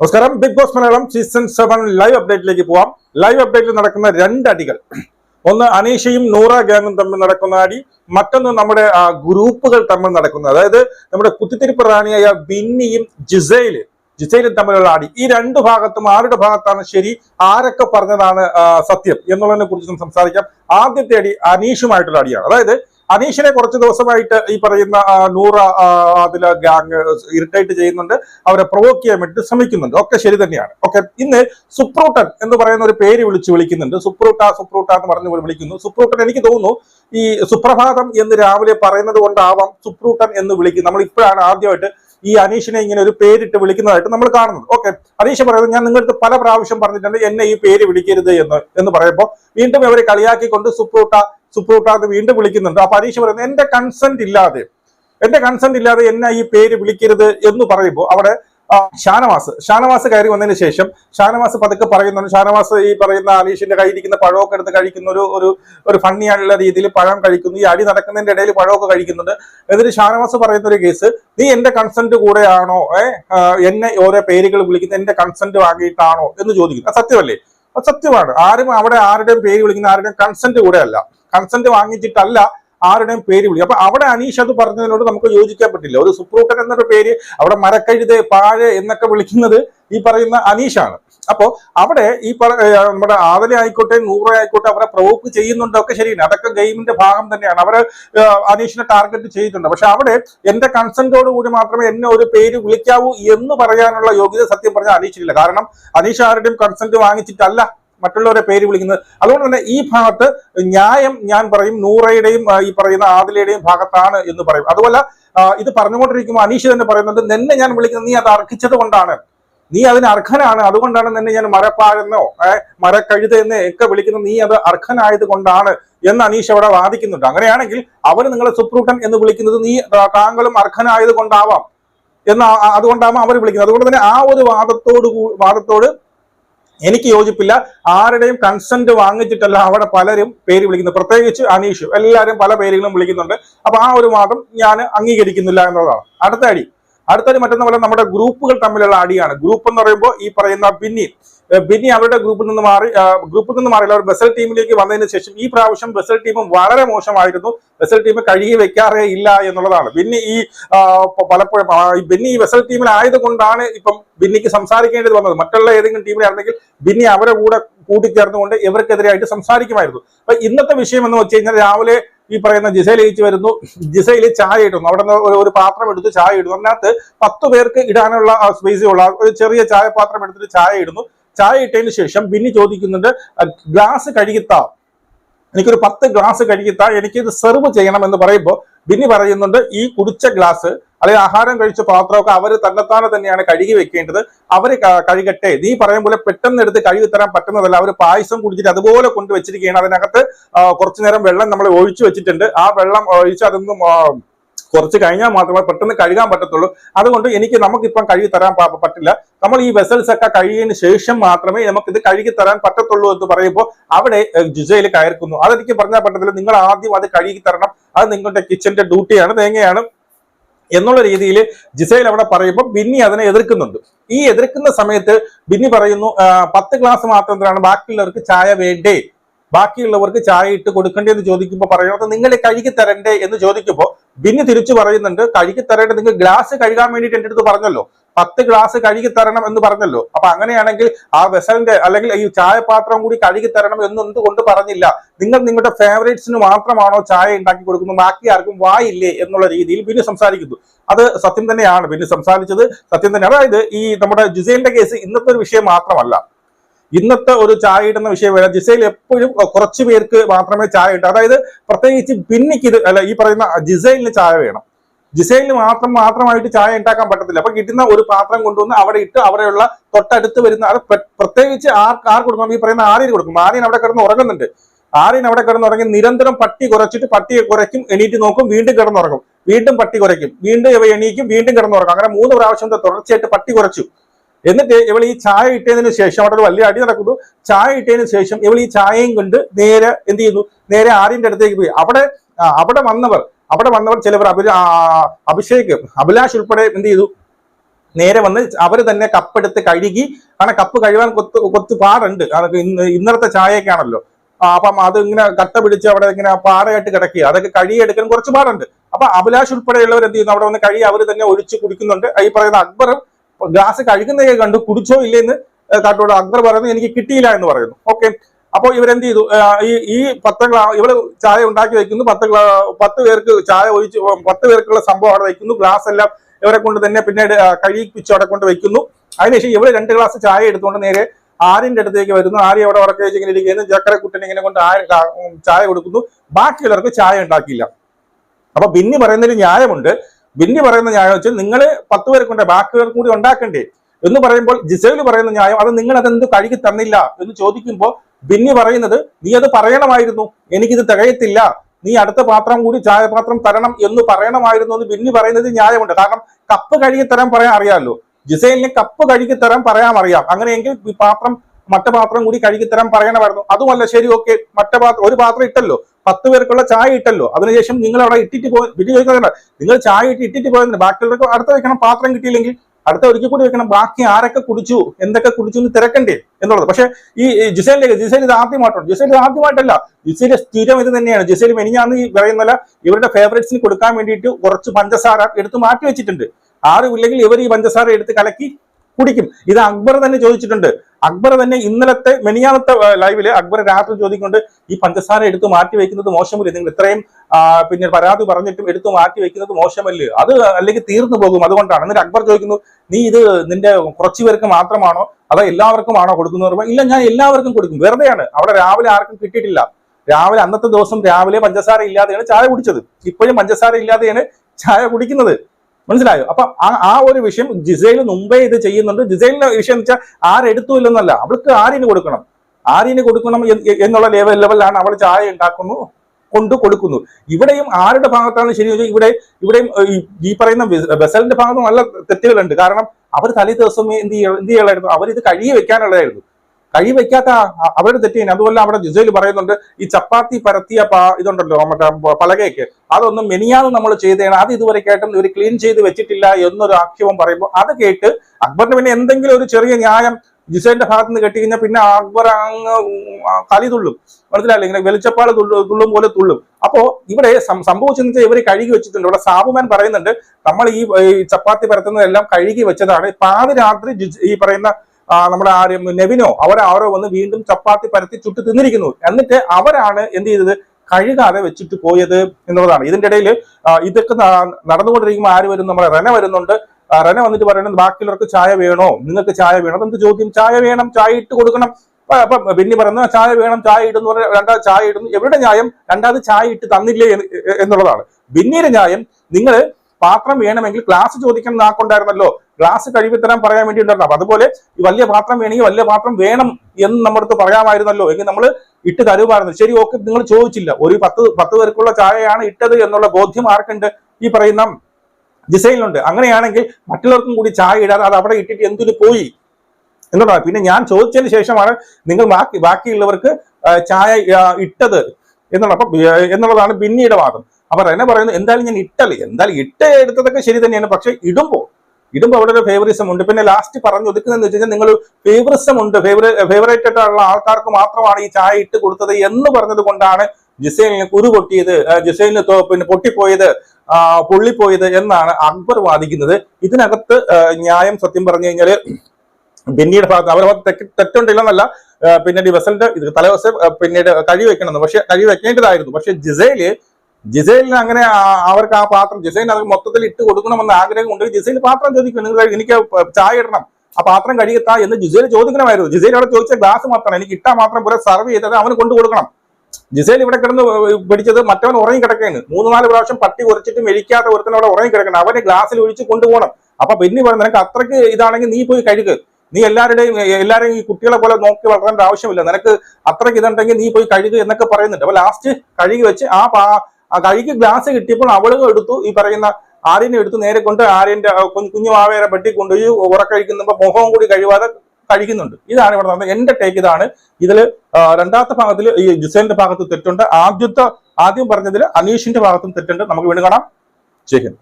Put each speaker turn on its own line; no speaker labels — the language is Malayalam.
നമസ്കാരം. Big Boss Malayalam season seven live അപ്ഡേറ്റിലേക്ക് പോവാം. ലൈവ് അപ്ഡേറ്റിൽ നടക്കുന്ന രണ്ട് അടികൾ. ഒന്ന് അനീഷയും നൂറ ഗാങ്ങും തമ്മിൽ നടക്കുന്ന അടി മറ്റൊന്ന് നമ്മുടെ ഗ്രൂപ്പുകൾ തമ്മിൽ നടക്കുന്നത് അതായത് നമ്മുടെ കുത്തിത്തിരിപ്പ് റാണിയായ ബിന്നിയും ജിസൈൽ ജിസൈലും തമ്മിലുള്ള അടി. ഈ രണ്ട് ഭാഗത്തും ആരുടെ ഭാഗത്താണ് ശരി ആരൊക്കെ പറഞ്ഞതാണ് സത്യം എന്നുള്ളതിനെ കുറിച്ച് സംസാരിക്കാം. ആദ്യത്തെ അടി അനീഷുമായിട്ടുള്ള അടിയാണ്. അതായത് അനീഷിനെ കുറച്ച് ദിവസമായിട്ട് ഈ പറയുന്ന നൂറ ആ, അതിൽ ഗാങ് ഇറിറ്റേറ്റ് ചെയ്യുന്നുണ്ട്. അവരെ പ്രൊവോക്ക് ചെയ്യാൻ വേണ്ടി ശ്രമിക്കുന്നുണ്ട്. ഒക്കെ ശരി തന്നെയാണ്. ഓക്കെ ഇന്ന് സുപ്രൂട്ടൻ എന്ന് പറയുന്ന ഒരു പേര് വിളിച്ച് വിളിക്കുന്നുണ്ട്. സുപ്രൂട്ട സുപ്രൂട്ട എന്ന് പറഞ്ഞ് വിളിക്കുന്നു. സുപ്രൂട്ടൻ എനിക്ക് തോന്നുന്നു ഈ സുപ്രഭാതം എന്ന് രാവിലെ പറയുന്നത് കൊണ്ടാവാം സുപ്രൂട്ടൻ എന്ന് വിളിക്കും. നമ്മൾ ഇപ്പോഴാണ് ആദ്യമായിട്ട് ഈ അനീഷിനെ ഇങ്ങനെ ഒരു പേരിട്ട് വിളിക്കുന്നതായിട്ട് നമ്മൾ കാണുന്നത്. ഓക്കെ അനീഷ് പറയുന്നത് ഞാൻ നിങ്ങൾക്ക് പല പ്രാവശ്യം പറഞ്ഞിട്ടുണ്ട് എന്നെ ഈ പേര് വിളിക്കരുത് എന്ന് എന്ന് പറയുമ്പോൾ വീണ്ടും അവരെ കളിയാക്കിക്കൊണ്ട് സുപ്രൂട്ട സുപ്രൂട്ട എന്ന് വീണ്ടും വിളിക്കുന്നുണ്ട്. ആ പരീക്ഷ പറയുന്നത് എന്റെ കൺസെന്റ് ഇല്ലാതെ എന്റെ കൺസെന്റ് ഇല്ലാതെ എന്നെ ഈ പേര് വിളിക്കരുത് എന്ന് പറയുമ്പോൾ അവിടെ ഷാനവാസ് ഷാനവാസ് കയറി വന്നതിന് ശേഷം ഷാനവാസ് പതുക്കെ പറയുന്നുണ്ട്. ഷാനവാസ് ഈ പറയുന്ന അനീഷിന്റെ കയ്യിരിക്കുന്ന പഴമൊക്കെ എടുത്ത് കഴിക്കുന്ന ഒരു ഒരു ഒരു ഫണ്ണി ആയിട്ടുള്ള രീതിയിൽ പഴം കഴിക്കുന്നു. ഈ അടി നടക്കുന്നതിന്റെ ഇടയിൽ പഴമൊക്കെ കഴിക്കുന്നുണ്ട്. എന്നിട്ട് ഷാനവാസ് പറയുന്ന ഒരു കേസ് നീ എന്റെ കൺസെന്റ് കൂടെയാണോ? ഏഹ് എന്നെ ഓരോ പേരുകൾ വിളിക്കുന്ന എന്റെ കൺസെന്റ് വാങ്ങിയിട്ടാണോ? എന്ന് ചോദിക്കുന്നു. സത്യമല്ലേ? സത്യമാണ്. ആരും അവിടെ ആരുടെയും പേര് വിളിക്കുന്ന ആരുടെയും കൺസെന്റ് കൂടെ അല്ല. കൺസെന്റ് വാങ്ങിച്ചിട്ടല്ല ആരുടെയും പേര് വിളി. അപ്പൊ അവിടെ അനീഷ് അത് പറഞ്ഞതിനോട് നമുക്ക് യോജിക്കാൻ പറ്റില്ല. ഒരു സുപ്രൂട്ടൻ എന്നൊരു പേര് അവിടെ മരക്കഴുത് പാഴ് എന്നൊക്കെ വിളിക്കുന്നത് ഈ പറയുന്ന അനീഷാണ്. അപ്പോ അവിടെ ഈ നമ്മുടെ ആദല ആയിക്കോട്ടെ നൂറ ആയിക്കോട്ടെ അവരെ പ്രവോക്ക് ചെയ്യുന്നുണ്ടോ. ഒക്കെ ശരിയാണ് അതൊക്കെ ഗെയിമിന്റെ ഭാഗം തന്നെയാണ്. അവരെ അനീഷിനെ ടാർഗറ്റ് ചെയ്തിട്ടുണ്ട്. പക്ഷെ അവിടെ എന്റെ കൺസെന്റോട് കൂടി മാത്രമേ എന്നെ ഒരു പേര് വിളിക്കാവൂ എന്ന് പറയാനുള്ള യോഗ്യത സത്യം പറഞ്ഞാൽ അനീഷിനില്ല. കാരണം അനീഷ് ആരുടെയും കൺസെന്റ് വാങ്ങിച്ചിട്ടല്ല. മറ്റുള്ളവരെ പേര് വിളിക്കുന്നത്. അതുകൊണ്ട് തന്നെ ഈ ഭാഗത്ത് ന്യായം ഞാൻ പറയും നൂറയുടെയും ഈ പറയുന്ന ആദിലയുടെയും ഭാഗത്താണ് എന്ന് പറയും. അതുപോലെ ഇത് പറഞ്ഞുകൊണ്ടിരിക്കുമ്പോൾ അനീഷ് തന്നെ പറയുന്നുണ്ട് നിന്നെ ഞാൻ വിളിക്കുന്നത് നീ അത് അർഹിച്ചത് കൊണ്ടാണ്. നീ അതിന് അർഹനാണ്. അതുകൊണ്ടാണ് നിന്നെ ഞാൻ മരപ്പാരെന്നോ ഏഹ് മരക്കഴുത എന്ന് ഒക്കെ വിളിക്കുന്നത്. നീ അത് അർഹനായത് കൊണ്ടാണ്. എന്ന് അനീഷ് അവിടെ വാദിക്കുന്നുണ്ട്. അങ്ങനെയാണെങ്കിൽ അവർ നിങ്ങളെ സുപ്രൂട്ടൻ എന്ന് വിളിക്കുന്നത് നീ താങ്കളും അർഹനായത് കൊണ്ടാവാം. എന്ന് അതുകൊണ്ടാവാം അവർ വിളിക്കുന്നത്. അതുകൊണ്ട് തന്നെ ആ ഒരു വാദത്തോട് വാദത്തോട് എനിക്ക് യോജിപ്പില്ല. ആരുടെയും കൺസെന്റ് വാങ്ങിച്ചിട്ടല്ല അവിടെ പലരും പേര് വിളിക്കുന്നത്. പ്രത്യേകിച്ച് അനീഷ്. എല്ലാവരും പല പേരുകളും വിളിക്കുന്നുണ്ട്. അപ്പൊ ആ ഒരു വാദം ഞാൻ അംഗീകരിക്കുന്നില്ല എന്നുള്ളതാണ്. അടുത്ത അടി. അടുത്തടി മറ്റൊന്ന് പോലെ നമ്മുടെ ഗ്രൂപ്പുകൾ തമ്മിലുള്ള അടിയാണ്. ഗ്രൂപ്പ് എന്ന് പറയുമ്പോൾ ഈ പറയുന്ന ബിന്നി ബിന്നി അവരുടെ ഗ്രൂപ്പിൽ നിന്ന് മാറി ഗ്രൂപ്പിൽ നിന്ന് മാറി. അവർ ബസൽ ടീമിലേക്ക് വന്നതിന് ശേഷം ഈ പ്രാവശ്യം ബസൽ ടീമും വളരെ മോശമായിരുന്നു. ബസൽ ടീം കഴുകി വെക്കാറേ ഇല്ല എന്നുള്ളതാണ്. ബിന്നി ഈ പലപ്പോഴും ബിന്നി ഈ ബസൽ ടീമിലായത് കൊണ്ടാണ് ഇപ്പം ബിന്നിക്ക് സംസാരിക്കേണ്ടത് വന്നത്. മറ്റുള്ള ഏതെങ്കിലും ടീമിലായിരുന്നെങ്കിൽ ബിന്നി അവരെ കൂടെ കൂട്ടിച്ചേർന്നുകൊണ്ട് ഇവർക്കെതിരായിട്ട് സംസാരിക്കുമായിരുന്നു. അപ്പൊ ഇന്നത്തെ വിഷയം എന്ന് വെച്ച് കഴിഞ്ഞാൽ രാവിലെ ഈ പറയുന്ന ഏച്ചി വരുന്നു. ജിസയിൽ ചായ ഇടുന്നു. അവിടെ നിന്ന് ഒരു- പാത്രം എടുത്ത് ചായ ഇടുന്നു. അതിനകത്ത് പത്ത് പേർക്ക് ഇടാനുള്ള സ്പേസ് ഉള്ള ഒരു ചെറിയ ചായ പാത്രം എടുത്തിട്ട് ചായ ഇടുന്നു. ചായ ഇട്ടതിന് ശേഷം ബിന്നി ചോദിക്കുന്നുണ്ട് ഗ്ലാസ് കഴുകിത്താ. എനിക്കൊരു പത്ത് ഗ്ലാസ് കഴുകിത്താ. എനിക്കിത് സെർവ് ചെയ്യണം എന്ന് പറയുമ്പോൾ ബിന്നി പറയുന്നുണ്ട് ഈ കുടിച്ച ഗ്ലാസ് അല്ലെങ്കിൽ ആഹാരം കഴിച്ച പാത്രമൊക്കെ അവർ തന്നെത്താനെ തന്നെയാണ് കഴുകി വെക്കേണ്ടത്. അവർ കഴുകട്ടെ. നീ പറയും പോലെ പെട്ടെന്ന് എടുത്ത് കഴുകി തരാൻ പറ്റുന്നതല്ല. അവർ പായസം കുടിച്ചിട്ട് അതുപോലെ കൊണ്ട് വെച്ചിരിക്കുകയാണ്. അതിനകത്ത് കുറച്ചു നേരം വെള്ളം നമ്മൾ ഒഴിച്ചു വെച്ചിട്ടുണ്ട്. ആ വെള്ളം ഒഴിച്ച് അതൊന്നും കുറച്ച് കഴിഞ്ഞാൽ മാത്രമേ പെട്ടെന്ന് കഴുകാൻ പറ്റത്തുള്ളൂ. അതുകൊണ്ട് എനിക്ക് നമുക്കിപ്പം കഴുകി തരാൻ പറ്റില്ല. നമ്മൾ ഈ വെസൽസ് ഒക്കെ കഴുകിയതിന് ശേഷം മാത്രമേ നമുക്ക് ഇത് കഴുകി തരാൻ പറ്റത്തുള്ളൂ എന്ന് പറയുമ്പോൾ അവിടെ ജുജയിൽ കയർക്കുന്നു അതെനിക്ക് പറഞ്ഞാൽ പറ്റത്തില്ല. നിങ്ങൾ ആദ്യം അത് കഴുകി തരണം. അത് നിങ്ങളുടെ കിച്ചന്റെ ഡ്യൂട്ടിയാണ് തേങ്ങയാണ്. എന്നുള്ള രീതിയിൽ ജിസൈൽ അവിടെ പറയുമ്പോൾ ബിന്നി അതിനെ എതിർക്കുന്നുണ്ട്. ഈ എതിർക്കുന്ന സമയത്ത് ബിന്നി പറയുന്നു "ആ, പത്ത് ഗ്ലാസ് മാത്രം എന്താണ് ബാക്കിയുള്ളവർക്ക് ചായ വേണ്ടേ? ബാക്കിയുള്ളവർക്ക് ചായ ഇട്ട് കൊടുക്കണ്ടേ എന്ന് ചോദിക്കുമ്പോൾ പറയുന്നത് നിങ്ങൾ കഴുകി തരണ്ടേ? എന്ന് ചോദിക്കുമ്പോൾ ബിന്നി തിരിച്ചു പറയുന്നുണ്ട് കഴുകി തരേണ്ട നിങ്ങൾ ഗ്ലാസ് കഴുകാൻ വേണ്ടിയിട്ട് എന്റെ അടുത്ത് പറഞ്ഞല്ലോ. പത്ത് ഗ്ലാസ് കഴുകി തരണം എന്ന് പറഞ്ഞല്ലോ. അപ്പൊ അങ്ങനെയാണെങ്കിൽ ആ വെസലിന്റെ അല്ലെങ്കിൽ ഈ ചായപാത്രം കൂടി കഴുകി തരണം എന്ന് എന്തുകൊണ്ട് പറഞ്ഞില്ല? നിങ്ങൾ നിങ്ങളുടെ ഫേവറേറ്റ്സിന് മാത്രമാണോ ചായ ഉണ്ടാക്കി കൊടുക്കുന്നത് ബാക്കി ആർക്കും വായില്ലേ? എന്നുള്ള രീതിയിൽ പിന്നെ സംസാരിക്കുന്നു. അത് സത്യം തന്നെയാണ് പിന്നെ സംസാരിച്ചത്. സത്യം തന്നെ അതായത് ഈ നമ്മുടെ ജുസൈന്റെ കേസ് ഇന്നത്തെ ഒരു വിഷയം മാത്രമല്ല. ഇന്നത്തെ ഒരു ചായ ഇടുന്ന വിഷയമല്ല ജിസയിൽ എപ്പോഴും കുറച്ച് പേർക്ക് മാത്രമേ ചായ ഇട്ടു അതായത് പ്രത്യേകിച്ച് ബിന്നിക്ക് ഇത് അല്ല ഈ പറയുന്ന ജിസൈലിന് ചായ വേണം. ജിസൈലിന് മാത്രം മാത്രമായിട്ട് ചായ ഉണ്ടാക്കാൻ പറ്റത്തില്ല. അപ്പൊ കിട്ടുന്ന ഒരു പാത്രം കൊണ്ടുവന്ന് അവിടെ ഇട്ട് അവിടെയുള്ള തൊട്ടടുത്ത് വരുന്ന അത് പ്ര- പ്രത്യേകിച്ച് ആർ ആർ കൊടുക്കും ഈ പറയുന്ന ആര്യന് കൊടുക്കും. ആര്യൻ അവിടെ കിടന്ന് ഉറങ്ങുന്നുണ്ട്. ആര്യൻ അവിടെ കിടന്നുറങ്ങി നിരന്തരം പട്ടി കുറച്ചിട്ട് പട്ടിയെ കുറയ്ക്കും എണീറ്റ് നോക്കും വീണ്ടും കിടന്നുറങ്ങും. വീണ്ടും പട്ടി കുറയ്ക്കും. വീണ്ടും ഇവ എണീക്കും വീണ്ടും കിടന്നുറങ്ങും. അങ്ങനെ മൂന്ന് പ്രാവശ്യം തുടർച്ചയായിട്ട് പട്ടി കുറച്ചു. എന്നിട്ട് ഇവൾ ഈ ചായ ഇട്ടതിന് ശേഷം അവിടെ ഒരു വലിയ അടി നടക്കുന്നു. ചായ ഇട്ടതിന് ശേഷം ഇവൾ ഈ ചായയും കൊണ്ട് നേരെ എന്ത് ചെയ്യുന്നു? നേരെ ആര്യന്റെ അടുത്തേക്ക് പോയി. അവിടെ അവിടെ വന്നവർ അവിടെ വന്നവർ ചിലവർ അഭി അഭിഷേക് അഭിലാഷ് ഉൾപ്പെടെ എന്ത് ചെയ്തു? നേരെ വന്ന് അവർ തന്നെ കപ്പെടുത്ത് കഴുകി. കാരണം കപ്പ് കഴുകാൻ കൊത്ത് കൊത്ത് പാടുണ്ട്. ഇന്ന് ഇന്നലത്തെ ചായയൊക്കെ ആണല്ലോ അപ്പം അത് ഇങ്ങനെ കട്ട പിടിച്ച് അവിടെ ഇങ്ങനെ പാടയായിട്ട് കിടക്കുക. അതൊക്കെ കഴുകിയെടുക്കാൻ കുറച്ച് പാടുണ്ട്. അപ്പൊ അഭിലാഷ് ഉൾപ്പെടെയുള്ളവർ എന്ത് ചെയ്യുന്നു? അവിടെ വന്ന് കഴുകി അവർ തന്നെ ഒഴിച്ച് കുടിക്കുന്നുണ്ട്. ഈ പറയുന്ന അക്ബർ ഗ്ലാസ് കഴിക്കുന്നതൊക്കെ കണ്ടു കുടിച്ചോ ഇല്ലെന്ന് കാട്ടോട് അക്ബർ പറയുന്നു എനിക്ക് കിട്ടിയില്ല എന്ന് പറയുന്നു. ഓക്കെ. അപ്പോൾ ഇവരെന്ത് ചെയ്തു ഈ ഈ പത്ത് ഗ്ലാ ഇവൾ ചായ ഉണ്ടാക്കി വെക്കുന്നു പത്ത് ഗ്ലാ പത്ത് പേർക്ക് ചായ ഒഴിച്ച് പത്ത് പേർക്കുള്ള സംഭവം അവിടെ വെക്കുന്നു ഗ്ലാസ് എല്ലാം ഇവരെ കൊണ്ട് തന്നെ പിന്നീട് കഴിപ്പിച്ച് അവിടെ കൊണ്ട് വെക്കുന്നു. അതിനുശേഷം ഇവൾ രണ്ട് ഗ്ലാസ് ചായ എടുത്തുകൊണ്ട് നേരെ ആര്യന്റെ അടുത്തേക്ക് വരുന്നു. ആര്യ അവിടെ ഉറക്കെ വെച്ച് ഇങ്ങനെ ഇരിക്കുന്നു. ചക്കരക്കുട്ടൻ ഇങ്ങനെ കൊണ്ട് ആര് ചായ കൊടുക്കുന്നു. ബാക്കിയുള്ളവർക്ക് ചായ ഉണ്ടാക്കിയില്ല. അപ്പൊ ബിന്നി പറയുന്നതിൽ ന്യായമുണ്ട്. ബിന്നി പറയുന്ന ന്യായം വെച്ചാൽ നിങ്ങൾ പത്ത് പേർക്കുണ്ട് ബാക്കിയുള്ളവർക്ക് കൂടി ഉണ്ടാക്കണ്ടേ? എന്ന് പറയുമ്പോൾ ജിസേൽ പറയുന്ന ന്യായം അത് നിങ്ങൾ അതെന്ത് കഴുകി തന്നില്ല എന്ന് ചോദിക്കുമ്പോൾ ബിന്നി പറയുന്നത് നീ അത് പറയണമായിരുന്നു എനിക്കിത് തികയത്തില്ല നീ അടുത്ത പാത്രം കൂടി ചായപാത്രം തരണം എന്ന് പറയണമായിരുന്നു എന്ന് ബിന്നി പറയുന്നത് ന്യായമുണ്ട്. കാരണം കപ്പ് കഴുകി തരാൻ പറയാൻ അറിയാമല്ലോ. ജിസൈലിന് കപ്പ് കഴുകി തരാൻ പറയാൻ അറിയാം. അങ്ങനെയെങ്കിൽ പാത്രം മറ്റു പാത്രം കൂടി കഴുകി തരാൻ പറയണമായിരുന്നു. അതുമല്ല ശരി ഓക്കെ മറ്റേ പാത്രം ഒരു പാത്രം ഇട്ടല്ലോ. പത്ത് പേർക്കുള്ള ചായ ഇട്ടല്ലോ. അതിനുശേഷം നിങ്ങൾ അവിടെ ഇട്ടിട്ട് പോയി പിന്നെ ചോദിക്കാറില്ല നിങ്ങൾ ചായ ഇട്ട് ഇട്ടിട്ട് പോയതിന് ബാക്കിയുള്ളവർക്ക് അടുത്ത വെക്കണം പാത്രം കിട്ടിയില്ലെങ്കിൽ അടുത്ത ഒരിക്കൽ കൂടി വെക്കണം. ബാക്കി ആരൊക്കെ കുടിച്ചു എന്തൊക്കെ കുടിച്ചു എന്ന് തിരക്കണ്ടേ എന്നുള്ളത്. പക്ഷേ ഈ ജിസേലിലേക്ക് ജിസേൽ ഇത് ആദ്യമായിട്ടുണ്ട് ജിസേൽ ഇത് ആദ്യമായിട്ടല്ല. ജിസേലിന്റെ സ്ഥിരം ഇത് തന്നെയാണ്. ജിസേൽ മെനിഞ്ഞാന്ന് ഈ പറയുന്നല്ല ഇവരുടെ ഫേവറേറ്റ്സിന് കൊടുക്കാൻ വേണ്ടിയിട്ട് കുറച്ച് പഞ്ചസാര എടുത്ത് മാറ്റി വെച്ചിട്ടുണ്ട്. ആരും ഇല്ലെങ്കിൽ ഇവർ ഈ പഞ്ചസാര എടുത്ത് കലക്കി കുടിക്കും. ഇത് അക്ബർ തന്നെ ചോദിച്ചിട്ടുണ്ട്. അക്ബർ തന്നെ ഇന്നലത്തെ മെനിയാമത്തെ ലൈവിൽ അക്ബർ രാത്രി ചോദിക്കൊണ്ട് ഈ പഞ്ചസാര എടുത്തു മാറ്റി വെക്കുന്നത് മോശമല്ലേ? നിങ്ങൾ ഇത്രയും പിന്നെ പരാതി പറഞ്ഞിട്ടും എടുത്തു മാറ്റി വെക്കുന്നത് മോശമല്ലേ? അത് അല്ലെങ്കിൽ തീർന്നു പോകും അതുകൊണ്ടാണ്. എന്നിട്ട് അക്ബർ ചോദിക്കുന്നു നീ ഇത് നിന്റെ കുറച്ചു പേർക്ക് മാത്രമാണോ? അതോ എല്ലാവർക്കുമാണോ കൊടുക്കുന്നത്? പറയുമ്പോൾ ഇല്ല ഞാൻ എല്ലാവർക്കും കൊടുക്കും. വെറുതെയാണ്. അവിടെ രാവിലെ ആർക്കും കിട്ടിയിട്ടില്ല. രാവിലെ അന്നത്തെ ദിവസം രാവിലെ പഞ്ചസാര ഇല്ലാതെയാണ് ചായ കുടിച്ചത്. ഇപ്പോഴും പഞ്ചസാര ഇല്ലാതെയാണ് ചായ കുടിക്കുന്നത്. മനസ്സിലായോ? അപ്പൊ ആ ഒരു വിഷയം ജിസൈൽ മുമ്പേ ഇത് ചെയ്യുന്നുണ്ട്. ജിസൈലിന്റെ വിഷയം എന്ന് വെച്ചാൽ ആരെടുത്തു ഇല്ലെന്നല്ല അവൾക്ക് ആരിന് കൊടുക്കണം. ആരിന് കൊടുക്കണം എന്നുള്ള ലെവൽ ലെവലിലാണ് അവൾ ചായ ഉണ്ടാക്കുന്നു കൊണ്ട് കൊടുക്കുന്നു. ഇവിടെയും ആരുടെ ഭാഗത്താണ് ശരി ഇവിടെ ഇവിടെയും ഈ- പറയുന്ന ബസലിന്റെ ഭാഗത്ത് നല്ല തെറ്റുകളുണ്ട്. കാരണം അവർ തലേ ദിവസം എന്ത് എന്ത് ചെയ്യണമായിരുന്നു അവർ ഇത് കഴുകി വെക്കാനുള്ളതായിരുന്നു. കഴുകി വയ്ക്കാത്ത അവരുടെ തെറ്റ് തന്നെ അതുപോലെ അവിടെ ജിസയിൽ പറയുന്നുണ്ട് ഈ ചപ്പാത്തി പരത്തിയ ഇതുണ്ടല്ലോ മറ്റേ പലകയ്ക്ക്. അതൊന്നും മെനിയാന്ന് നമ്മൾ ചെയ്തതാണ് അത് ഇതുവരെയായിട്ടും ഇവർ ക്ലീൻ ചെയ്ത് വെച്ചിട്ടില്ല എന്നൊരു ആക്ഷേപം പറയുമ്പോൾ അത് കേട്ട് അക്ബറിന് പിന്നെ എന്തെങ്കിലും ഒരു ചെറിയ ന്യായം ജിസൈലിന്റെ ഭാഗത്ത് നിന്ന് കെട്ടി കഴിഞ്ഞാൽ പിന്നെ അക്ബർ അങ്ങ് കലി തുള്ളും. മനസ്സിലായില്ലേ? ഇങ്ങനെ വെളിച്ചപ്പാട് തുള്ളു പോലെ തുള്ളും. അപ്പോ ഇവിടെ സംഭവിച്ചെന്ന് വെച്ചാൽ ഇവർ കഴുകി വെച്ചിട്ടുണ്ട്. ഇവിടെ സാബുമാൻ പറയുന്നുണ്ട് നമ്മൾ ഈ ചപ്പാത്തി പരത്തുന്നതെല്ലാം കഴുകി വെച്ചതാണ്. പാതിരാത്രി ഈ പറയുന്ന നമ്മുടെ ആരും നെവിനോ അവരാരോ വന്ന് വീണ്ടും ചപ്പാത്തി പരത്തി ചുട്ട് തിന്നിരിക്കുന്നു. എന്നിട്ട് അവരാണ് എന്ത് ചെയ്തത്? കഴുകാതെ വെച്ചിട്ട് പോയത് എന്നുള്ളതാണ്. ഇതിന്റെ ഇടയിൽ ഇതൊക്കെ നടന്നുകൊണ്ടിരിക്കുമ്പോൾ ആര് വരും? നമ്മുടെ റെന വരുന്നുണ്ട്. റെന വന്നിട്ട് പറയുന്നത് ബാക്കിയുള്ളവർക്ക് ചായ വേണോ? നിങ്ങൾക്ക് ചായ വേണോ. എന്ത് ചോദ്യം? ചായ വേണം ചായ ഇട്ട് കൊടുക്കണം. അപ്പൊ പിന്നെ പറയുന്നു ചായ വേണം ചായ ഇടുന്നു പറഞ്ഞ രണ്ടാമത് ചായ ഇടുന്നു. എവിടെ ന്യായം? രണ്ടാമത് ചായ ഇട്ട് തന്നില്ലേ എന്നുള്ളതാണ്. പിന്നീട് ന്യായം നിങ്ങൾ പാത്രം വേണമെങ്കിൽ ക്ലാസ് ചോദിക്കണം നാക്കുണ്ടായിരുന്നല്ലോ ഗ്ലാസ് കഴുകി തരാൻ പറയാൻ വേണ്ടി ഉണ്ടായിരുന്നു അപ്പൊ അതുപോലെ ഈ വലിയ പാത്രം വേണമെങ്കിൽ വലിയ പാത്രം വേണം എന്ന് നമ്മുടെ അടുത്ത് പറയാമായിരുന്നല്ലോ. എങ്കിൽ നമ്മൾ ഇട്ട് തരുമായിരുന്നു. ശരി ഓക്കെ നിങ്ങൾ ചോദിച്ചില്ല. ഒരു പത്ത് പത്ത് പേർക്കുള്ള ചായയാണ് ഇട്ടത് എന്നുള്ള ബോധ്യം ആർക്കുണ്ട്? ഈ പറയുന്ന ജിസൈലിനുണ്ട്. അങ്ങനെയാണെങ്കിൽ മറ്റുള്ളവർക്കും കൂടി ചായ ഇടാതെ അത് അവിടെ ഇട്ടിട്ട് എന്തിനു പോയി? എന്നുള്ളതാണ് പിന്നെ ഞാൻ ചോദിച്ചതിന് ശേഷമാണ് നിങ്ങൾ ബാക്കി ബാക്കിയുള്ളവർക്ക് ചായ ഇട്ടത് എന്നുള്ള അപ്പൊ എന്നുള്ളതാണ് പിന്നീട് വാദം. അപ്പൊ റെന പറയുന്നത് എന്തായാലും ഞാൻ ഇട്ടല്ലേ എന്തായാലും ഇട്ട് എടുത്തതൊക്കെ ശരി തന്നെയാണ്. പക്ഷെ ഇടുമ്പോ ഇടുമ്പോൾ അവിടെ ഒരു ഫേവറിസം ഉണ്ട്. പിന്നെ ലാസ്റ്റ് പറഞ്ഞു ഒതുക്കുന്നതെന്ന് വെച്ച് കഴിഞ്ഞാൽ നിങ്ങൾ ഫേവറിസം ഉണ്ട്. ഫേവറേ ഫേവറേറ്റ് ആയിട്ടുള്ള ആൾക്കാർക്ക് മാത്രമാണ് ഈ ചായ ഇട്ട് കൊടുത്തത് എന്ന് പറഞ്ഞത് കൊണ്ടാണ് ജിസൈലിന് കുരു പൊട്ടിയത് ജിസൈലിന് പിന്നെ പൊട്ടിപ്പോയത് പൊള്ളിപ്പോയത് എന്നാണ് അക്ബർ വാദിക്കുന്നത്. ഇതിനകത്ത് ന്യായം സത്യം പറഞ്ഞു കഴിഞ്ഞാൽ ബെന്നിയുടെ ഭാഗത്ത് അവരുടെ ഭാഗത്ത് തെറ്റ് തെറ്റുണ്ടല്ലോന്നല്ല പിന്നീട് വെസലിന്റെ ഇത് തലേദിവസം പിന്നീട് കഴി വെക്കണമെന്ന് പക്ഷെ കഴി വെക്കേണ്ടതായിരുന്നു പക്ഷെ ജിസൈൽ ജിസൈലിന് അങ്ങനെ അവർക്ക് ആ പാത്രം ജിസൈലിന് അത് മൊത്തത്തിൽ ഇട്ട് കൊടുക്കണമെന്ന് ആഗ്രഹം ഉണ്ട് ജിസൈൽ പാത്രം ചോദിക്കും നിങ്ങൾ എനിക്ക് ചായ ഇടണം. ആ പാത്രം കഴുകിത്താ എന്ന് ജിസൈൽ ചോദിക്കണമായിരുന്നു. ജിസൈൽ അവിടെ ചോദിച്ച ഗ്ലാസ് മാത്രം എനിക്ക് ഇട്ടാ മാത്രം പോലെ സർവ് ചെയ്തത് അവന് കൊണ്ടു കൊടുക്കണം. ജിസൈൽ ഇവിടെ കിടന്ന് പിടിച്ചത് മറ്റവൻ ഉറങ്ങി കിടക്കുകയാണ് മൂന്ന് നാല് പ്രാവശ്യം പട്ടി കുറച്ചിട്ട് മെഴിക്കാത്ത ഒരുത്തൻ അവിടെ ഉറങ്ങി കിടക്കണം അവനെ ഗ്ലാസ്സിൽ ഒഴിച്ച് കൊണ്ടുപോകണം അപ്പൊ പിന്നെ പറഞ്ഞു നിനക്ക് അത്രയ്ക്ക് ഇതാണെങ്കിൽ നീ പോയി കഴുക. നീ എല്ലാവരുടെയും എല്ലാവരെയും ഈ കുട്ടികളെ പോലെ നോക്കി വളരേണ്ട ആവശ്യമില്ല. നിനക്ക് അത്രയ്ക്ക് ഇതുണ്ടെങ്കിൽ നീ പോയി കഴുകുക എന്നൊക്കെ പറയുന്നുണ്ട്. അപ്പൊ ലാസ്റ്റ് കഴുകി വെച്ച് ആ ആ കൈക്ക് ഗ്ലാസ് കിട്ടിയപ്പോൾ അവളും എടുത്തു. ഈ പറയുന്ന ആര്യനെ എടുത്ത് നേരെ കൊണ്ട് ആര്യന്റെ കുഞ്ഞു മാവേരെ പെട്ടി കൊണ്ടുപോയി ഉറക്കഴിക്കുമ്പോ മുഖവും കൂടി കഴിവാതെ കഴിക്കുന്നുണ്ട്. ഇതാണ് ഇവിടെ നടന്നത്. എന്റെ ടേക്ക് ഇതാണ്. ഇതിൽ രണ്ടാമത്തെ ഭാഗത്തിൽ ഈ ജുസേന്റെ ഭാഗത്ത് തെറ്റുണ്ട്. ആദ്യത്തെ ആദ്യം പറഞ്ഞതിൽ അനീഷിന്റെ ഭാഗത്തും തെറ്റുണ്ട്. നമുക്ക് വീണ്ടും കാണാം. ഹിന്ദ്.